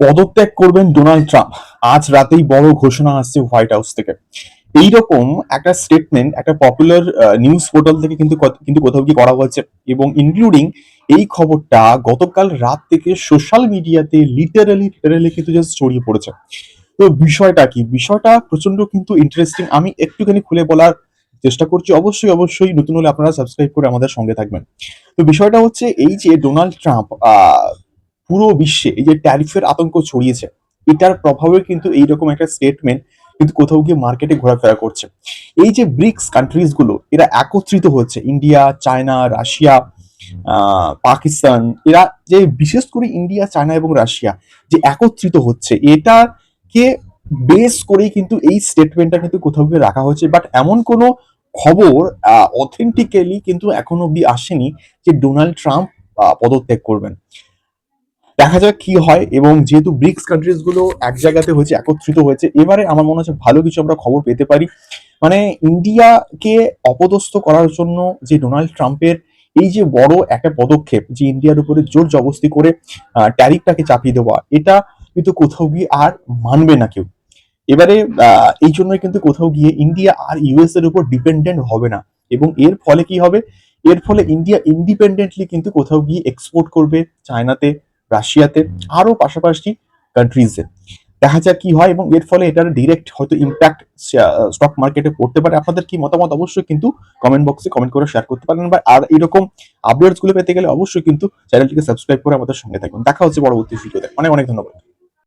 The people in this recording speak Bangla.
পদত্যাগ করবেন ডোনাল্ড ট্রাম্প। আজ রাতেই বড় ঘোষণা আসছে হোয়াইট হাউস থেকে। এইরকম একটা স্টেটমেন্ট একটা পপুলার নিউজ পোর্টাল থেকে কিন্তু কিন্তু কোথাও কি করা হয়েছে। এবং ইনক্লুডিং এই খবরটা গতকাল রাত থেকে সোশ্যাল মিডিয়াতে লিটারালি লিটারালি কিন্তু জাস্ট ছড়িয়ে পড়েছে। তো বিষয়টা কি? বিষয়টা প্রচণ্ড কিন্তু ইন্টারেস্টিং আমি একটুখানি খুলে বলার চেষ্টা করছি। অবশ্যই অবশ্যই নতুন হলে আপনারা সাবস্ক্রাইব করে আমাদের সঙ্গে থাকবেন। তো বিষয়টা হচ্ছে এই যে ডোনাল্ড ট্রাম্প পুরো বিশ্বে এই যে ট্যারিফের আতঙ্ক ছড়িয়েছে, এটার প্রভাবে কিন্তু এইরকম একটা স্টেটমেন্ট কিন্তু কোথাও গিয়ে মার্কেটে ঘোরাফেরা করছে। এই যে ব্রিক্স কান্ট্রিজগুলো, এরা একত্রিত হচ্ছে ইন্ডিয়া চায়না রাশিয়া পাকিস্তান এরা যে বিশেষ করে ইন্ডিয়া চায়না এবং রাশিয়া যে একত্রিত হচ্ছে, এটাকে বেস করেই কিন্তু এই স্টেটমেন্টটা কিন্তু কোথাও গিয়ে রাখা হয়েছে। বাট এমন কোনো খবর অথেন্টিক্যালি কিন্তু এখনও অব্দি আসেনি যে ডোনাল্ড ট্রাম্প পদত্যাগ করবেন। দেখা যাক কি হয় এবং যেহেতু ব্রিক্স কান্ট্রিজগুলো এক জায়গাতে হয়েছে, একত্রিত হয়েছে, এবারে আমার মনে হচ্ছে ভালো কিছু আমরা খবর পেতে পারি। মানে ইন্ডিয়াকে অপদস্থ করার জন্য যে ডোনাল্ড ট্রাম্পের এই যে বড় একটা পদক্ষেপ, যে ইন্ডিয়ার উপরে জোর জবস্তি করে ট্যারিফটাকে চাপিয়ে দেওয়া, এটা কিন্তু কোথাও গিয়ে আর মানবে না কেউ। এবারে এই জন্যই কিন্তু কোথাও গিয়ে ইন্ডিয়া আর ইউএস এর উপর ডিপেন্ডেন্ট হবে না। এবং এর ফলে কি হবে? এর ফলে ইন্ডিয়া ইন্ডিপেন্ডেন্টলি কিন্তু কোথাও গিয়ে এক্সপোর্ট করবে চায়নাতে। রাশিয়াতে আরও পাশাপাশি কান্ট্রিজে দেখা যাক কি হয় এবং এর ফলে এটার ডিরেক্ট হয়তো ইম্প্যাক্ট স্টক মার্কেটে পড়তে পারে। আপনাদের কি মতামত? অবশ্যই কিন্তু কমেন্ট বক্সে কমেন্ট করে শেয়ার করতে পারেন বা আর এরকম আপডেটসগুলো পেতে গেলে অবশ্যই কিন্তু চ্যানেলটিকে সাবস্ক্রাইব করে আমাদের সঙ্গে থাকবেন দেখা হচ্ছে পরবর্তী ভিডিওতে অনেক অনেক ধন্যবাদ।